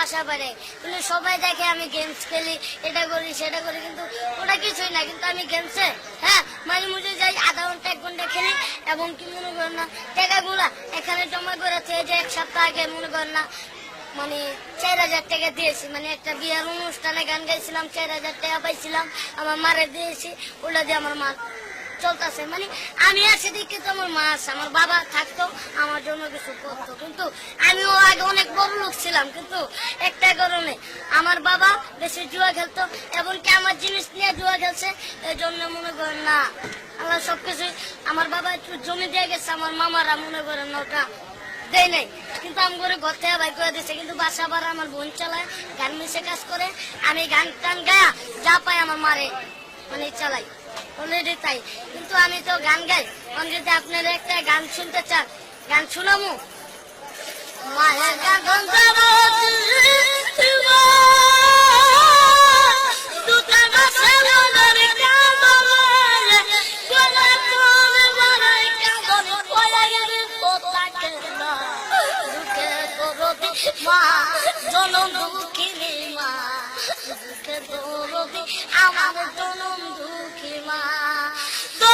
বাসা বাড়ে। কিন্তু সবাই দেখে আমি গেমস খেলি, এটা করি, সেটা করি, কিন্তু ওটা কিছুই না। কিন্তু আমি গেমসে হ্যাঁ মাঝে মাঝে যাই, আধা ঘণ্টা, এক ঘণ্টা খেলি, এবং কি মনে করেন না, টাকাগুলা এখানে জমা করে থেকে যে এক সপ্তাহ আগে মনে করেন না মানে চার হাজার টাকা দিয়েছি। মানে একটা বিয়ের অনুষ্ঠানে গান গাইছিলাম, চার হাজার টাকা পাইছিলাম, আমার মারে দিয়েছি, ওটা দিয়ে আমার মা চলতেছে। মানে আমি আছি দেখে তো আমার মা আছে, আমার বাবা থাকতো কিছু করতো। কিন্তু আগে অনেক বড় লোক ছিলাম, কিন্তু একটা কারণে আমার বাবা বেশি জুয়া খেলতো, এমনকি আমার জিনিস নিয়ে জুয়া খেলছে, এই জন্য মনে করেন না আমার সবকিছু, আমার বাবা একটু জমি দিয়ে গেছে, আমার মামারা মনে করেন না ওটা দেয় নাই। কিন্তু আমি করে ঘর থেকে বাইর করে দিচ্ছে কিন্তু বাসা বার আমার বোন চালায়, গান মিশে কাজ করে, আমি গান টান গায়া যা পাই আমার মারে মানে চালাই। অলরেডি তাই। কিন্তু আমি তো গান গাই। যদি আপনারা একটা গান শুনতে চান গান শুনামু মায়ের গান মা জনম দুঃখিনী মা। দুঃখে দৌড়বি আমার জনম দুঃখী মা।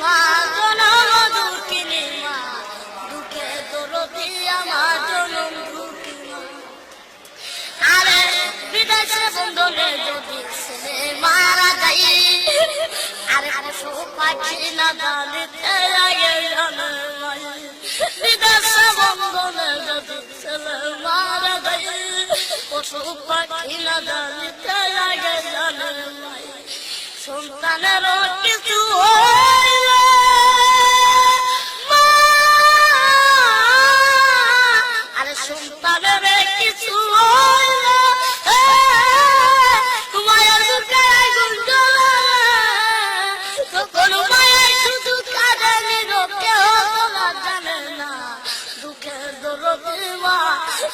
মা জনম দুঃখিনী মা দুঃখে দরদি আমার জনম দুঃখী আরে বিদেশে বন্ধনে যদি ছেলে মারা যাই আরে পশু পাখি না জানিতে লাগে বিদেশে বন্ধনে যদি ছেলে মারা যাই পশু পাখি না জানিতে লাগে সন্তানের কিছু